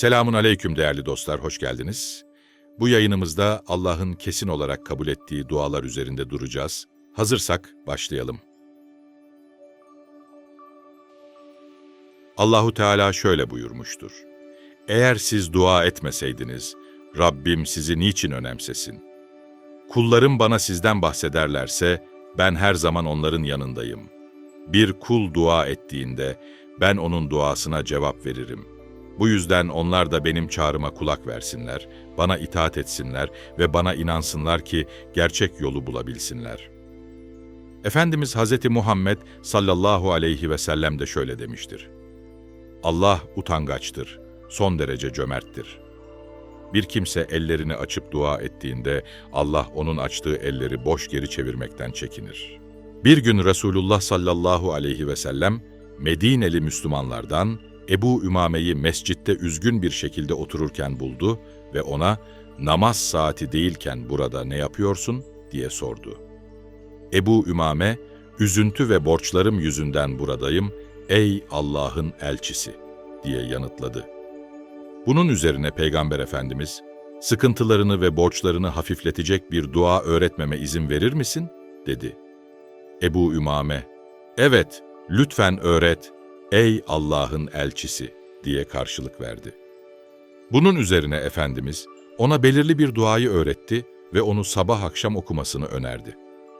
Selamun aleyküm değerli dostlar, hoş geldiniz. Bu yayınımızda Allah'ın kesin olarak kabul ettiği dualar üzerinde duracağız. Hazırsak başlayalım. Allahu Teala şöyle buyurmuştur. Eğer siz dua etmeseydiniz, Rabbim sizi niçin önemsesin? Kullarım bana sizden bahsederlerse, ben her zaman onların yanındayım. Bir kul dua ettiğinde, ben onun duasına cevap veririm. Bu yüzden onlar da benim çağrıma kulak versinler, bana itaat etsinler ve bana inansınlar ki gerçek yolu bulabilsinler. Efendimiz Hz. Muhammed sallallahu aleyhi ve sellem de şöyle demiştir. Allah utangaçtır, son derece cömerttir. Bir kimse ellerini açıp dua ettiğinde Allah onun açtığı elleri boş geri çevirmekten çekinir. Bir gün Resulullah sallallahu aleyhi ve sellem Medineli Müslümanlardan Ebu Ümame'yi mescitte üzgün bir şekilde otururken buldu ve ona namaz saati değilken burada ne yapıyorsun diye sordu. Ebu Ümame, üzüntü ve borçlarım yüzünden buradayım, ey Allah'ın elçisi diye yanıtladı. Bunun üzerine Peygamber Efendimiz, sıkıntılarını ve borçlarını hafifletecek bir dua öğretmeme izin verir misin? dedi. Ebu Ümame, evet lütfen öğret ey Allah'ın elçisi diye karşılık verdi. Bunun üzerine Efendimiz ona belirli bir duayı öğretti ve onu sabah akşam okumasını önerdi.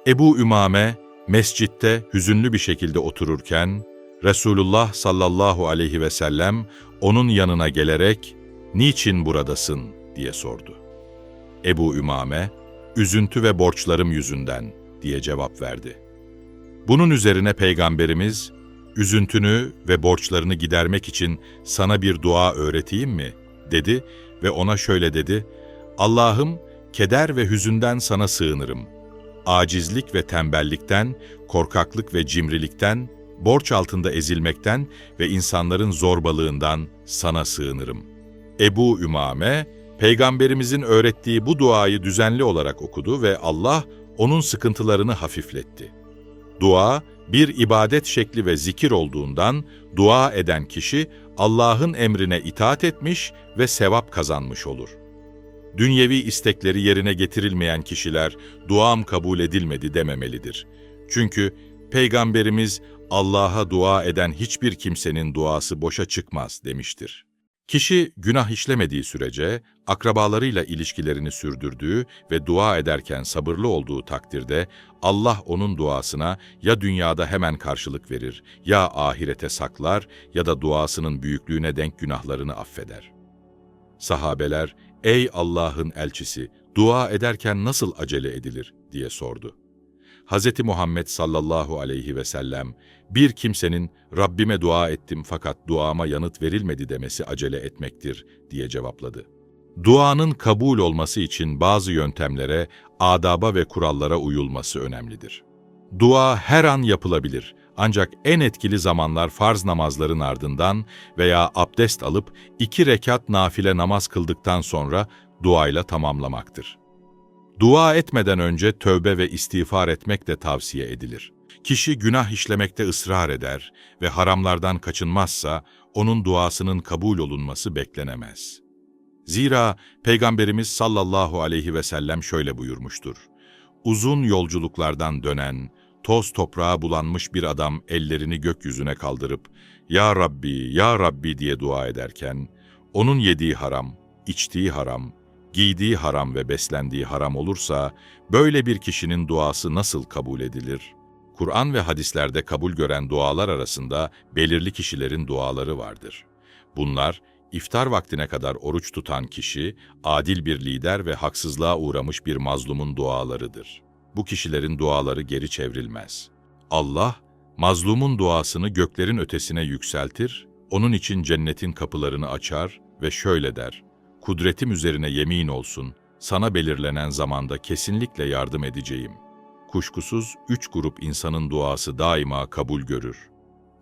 Ebu Ümame mescitte hüzünlü bir şekilde otururken Resulullah sallallahu aleyhi ve sellem onun yanına gelerek "Niçin buradasın?" diye sordu. Ebu Ümame, "Üzüntü ve borçlarım yüzünden." diye cevap verdi. Bunun üzerine Peygamberimiz, "Üzüntünü ve borçlarını gidermek için sana bir dua öğreteyim mi?" dedi ve ona şöyle dedi: "Allah'ım, keder ve hüzünden sana sığınırım. Acizlik ve tembellikten, korkaklık ve cimrilikten, borç altında ezilmekten ve insanların zorbalığından sana sığınırım." Ebu Ümame, Peygamberimizin öğrettiği bu duayı düzenli olarak okudu ve Allah onun sıkıntılarını hafifletti. Dua, bir ibadet şekli ve zikir olduğundan dua eden kişi Allah'ın emrine itaat etmiş ve sevap kazanmış olur. Dünyevi istekleri yerine getirilmeyen kişiler duam kabul edilmedi dememelidir. Çünkü Peygamberimiz Allah'a dua eden hiçbir kimsenin duası boşa çıkmaz demiştir. Kişi günah işlemediği sürece akrabalarıyla ilişkilerini sürdürdüğü ve dua ederken sabırlı olduğu takdirde Allah onun duasına ya dünyada hemen karşılık verir, ya ahirete saklar ya da duasının büyüklüğüne denk günahlarını affeder. Sahabeler, ey Allah'ın elçisi, dua ederken nasıl acele edilir diye sordu. Hz. Muhammed sallallahu aleyhi ve sellem, bir kimsenin Rabbime dua ettim fakat duama yanıt verilmedi demesi acele etmektir diye cevapladı. Duanın kabul olması için bazı yöntemlere, adaba ve kurallara uyulması önemlidir. Dua her an yapılabilir ancak en etkili zamanlar farz namazların ardından veya abdest alıp iki rekat nafile namaz kıldıktan sonra duayla tamamlamaktır. Dua etmeden önce tövbe ve istiğfar etmek de tavsiye edilir. Kişi günah işlemekte ısrar eder ve haramlardan kaçınmazsa onun duasının kabul olunması beklenemez. Zira Peygamberimiz sallallahu aleyhi ve sellem şöyle buyurmuştur. Uzun yolculuklardan dönen, toz toprağa bulanmış bir adam ellerini gökyüzüne kaldırıp ''Ya Rabbi, Ya Rabbi'' diye dua ederken, onun yediği haram, içtiği haram, giydiği haram ve beslendiği haram olursa, böyle bir kişinin duası nasıl kabul edilir? Kur'an ve hadislerde kabul gören dualar arasında belirli kişilerin duaları vardır. Bunlar, iftar vaktine kadar oruç tutan kişi, adil bir lider ve haksızlığa uğramış bir mazlumun dualarıdır. Bu kişilerin duaları geri çevrilmez. Allah, mazlumun duasını göklerin ötesine yükseltir, onun için cennetin kapılarını açar ve şöyle der, Kudretim üzerine yemin olsun, sana belirlenen zamanda kesinlikle yardım edeceğim. Kuşkusuz üç grup insanın duası daima kabul görür.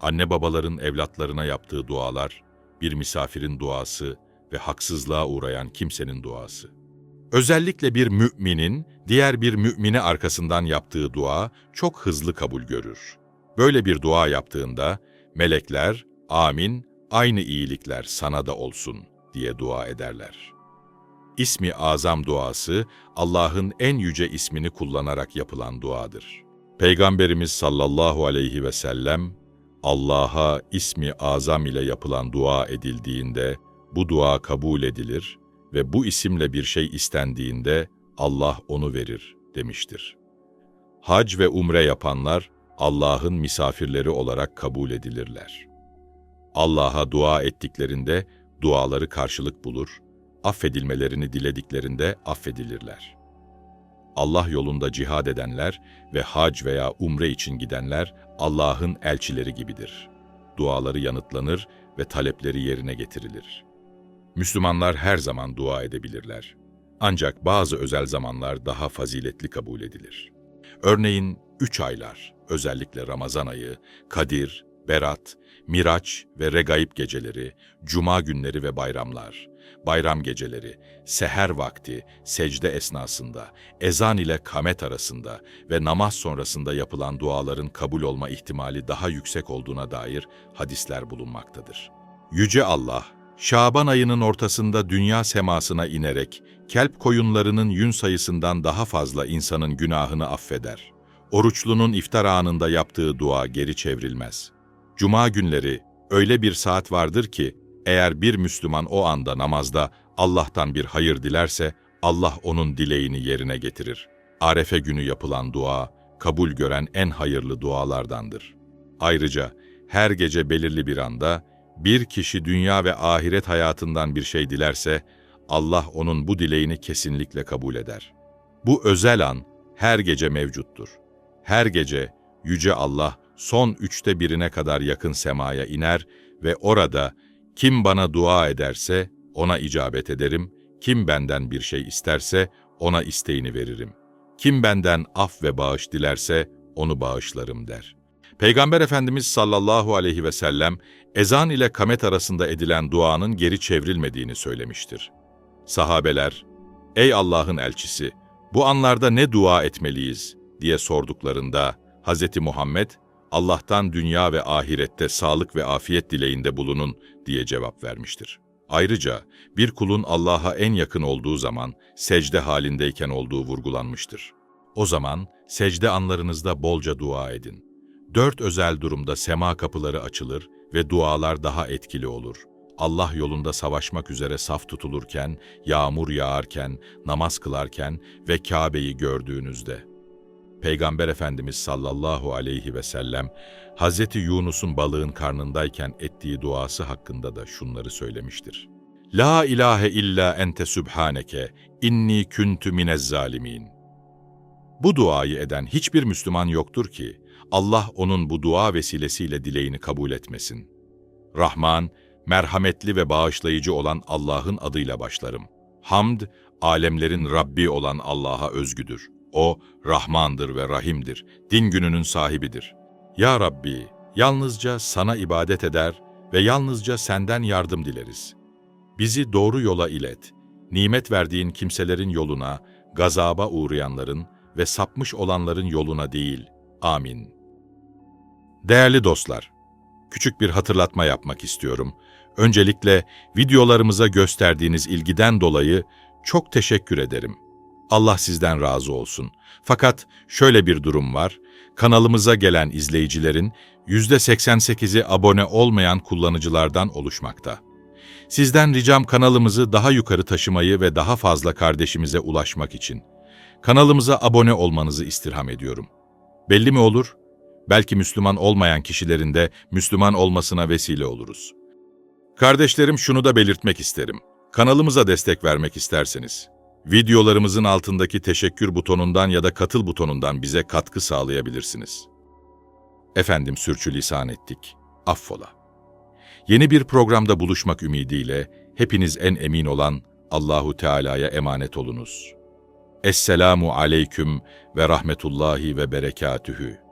Anne babaların evlatlarına yaptığı dualar, bir misafirin duası ve haksızlığa uğrayan kimsenin duası. Özellikle bir müminin diğer bir mümine arkasından yaptığı dua çok hızlı kabul görür. Böyle bir dua yaptığında melekler, amin, aynı iyilikler sana da olsun diye dua ederler. İsmi Azam duası Allah'ın en yüce ismini kullanarak yapılan duadır. Peygamberimiz sallallahu aleyhi ve sellem Allah'a ismi azam ile yapılan dua edildiğinde bu dua kabul edilir ve bu isimle bir şey istendiğinde Allah onu verir demiştir. Hac ve umre yapanlar Allah'ın misafirleri olarak kabul edilirler. Allah'a dua ettiklerinde duaları karşılık bulur, affedilmelerini dilediklerinde affedilirler. Allah yolunda cihad edenler ve hac veya umre için gidenler Allah'ın elçileri gibidir. Duaları yanıtlanır ve talepleri yerine getirilir. Müslümanlar her zaman dua edebilirler. Ancak bazı özel zamanlar daha faziletli kabul edilir. Örneğin üç aylar, özellikle Ramazan ayı, Kadir, Berat, Miraç ve Regaib geceleri, Cuma günleri ve bayramlar, bayram geceleri, seher vakti, secde esnasında, ezan ile kamet arasında ve namaz sonrasında yapılan duaların kabul olma ihtimali daha yüksek olduğuna dair hadisler bulunmaktadır. Yüce Allah, Şaban ayının ortasında dünya semasına inerek, kelp koyunlarının yün sayısından daha fazla insanın günahını affeder. Oruçlunun iftar anında yaptığı dua geri çevrilmez. Cuma günleri öyle bir saat vardır ki, eğer bir Müslüman o anda namazda Allah'tan bir hayır dilerse, Allah onun dileğini yerine getirir. Arefe günü yapılan dua, kabul gören en hayırlı dualardandır. Ayrıca her gece belirli bir anda, bir kişi dünya ve ahiret hayatından bir şey dilerse, Allah onun bu dileğini kesinlikle kabul eder. Bu özel an her gece mevcuttur. Her gece Yüce Allah son üçte birine kadar yakın semaya iner ve orada kim bana dua ederse ona icabet ederim, kim benden bir şey isterse ona isteğini veririm. Kim benden af ve bağış dilerse onu bağışlarım der. Peygamber Efendimiz sallallahu aleyhi ve sellem ezan ile kamet arasında edilen duanın geri çevrilmediğini söylemiştir. Sahabeler, ''Ey Allah'ın elçisi, bu anlarda ne dua etmeliyiz?'' diye sorduklarında Hz. Muhammed, Allah'tan dünya ve ahirette sağlık ve afiyet dileğinde bulunun diye cevap vermiştir. Ayrıca bir kulun Allah'a en yakın olduğu zaman secde halindeyken olduğu vurgulanmıştır. O zaman secde anlarınızda bolca dua edin. Dört özel durumda sema kapıları açılır ve dualar daha etkili olur. Allah yolunda savaşmak üzere saf tutulurken, yağmur yağarken, namaz kılarken ve Kabe'yi gördüğünüzde. Peygamber Efendimiz sallallahu aleyhi ve sellem, Hz. Yunus'un balığın karnındayken ettiği duası hakkında da şunları söylemiştir. La ilahe illa ente sübhaneke, inni küntü minez zalimin. Bu duayı eden hiçbir Müslüman yoktur ki, Allah onun bu dua vesilesiyle dileğini kabul etmesin. Rahman, merhametli ve bağışlayıcı olan Allah'ın adıyla başlarım. Hamd, alemlerin Rabbi olan Allah'a özgüdür. O, Rahmandır ve Rahim'dir, din gününün sahibidir. Ya Rabbi, yalnızca sana ibadet eder ve yalnızca senden yardım dileriz. Bizi doğru yola ilet, nimet verdiğin kimselerin yoluna, gazaba uğrayanların ve sapmış olanların yoluna değil. Amin. Değerli dostlar, küçük bir hatırlatma yapmak istiyorum. Öncelikle videolarımıza gösterdiğiniz ilgiden dolayı çok teşekkür ederim. Allah sizden razı olsun. Fakat şöyle bir durum var. Kanalımıza gelen izleyicilerin %88'i abone olmayan kullanıcılardan oluşmakta. Sizden ricam kanalımızı daha yukarı taşımayı ve daha fazla kardeşimize ulaşmak için. Kanalımıza abone olmanızı istirham ediyorum. Belli mi olur? Belki Müslüman olmayan kişilerin de Müslüman olmasına vesile oluruz. Kardeşlerim şunu da belirtmek isterim. Kanalımıza destek vermek isterseniz, videolarımızın altındaki teşekkür butonundan ya da katıl butonundan bize katkı sağlayabilirsiniz. Efendim sürçülisan ettik. Affola. Yeni bir programda buluşmak ümidiyle hepiniz en emin olan Allahu Teala'ya emanet olunuz. Esselamu aleyküm ve rahmetullahi ve berekatühü.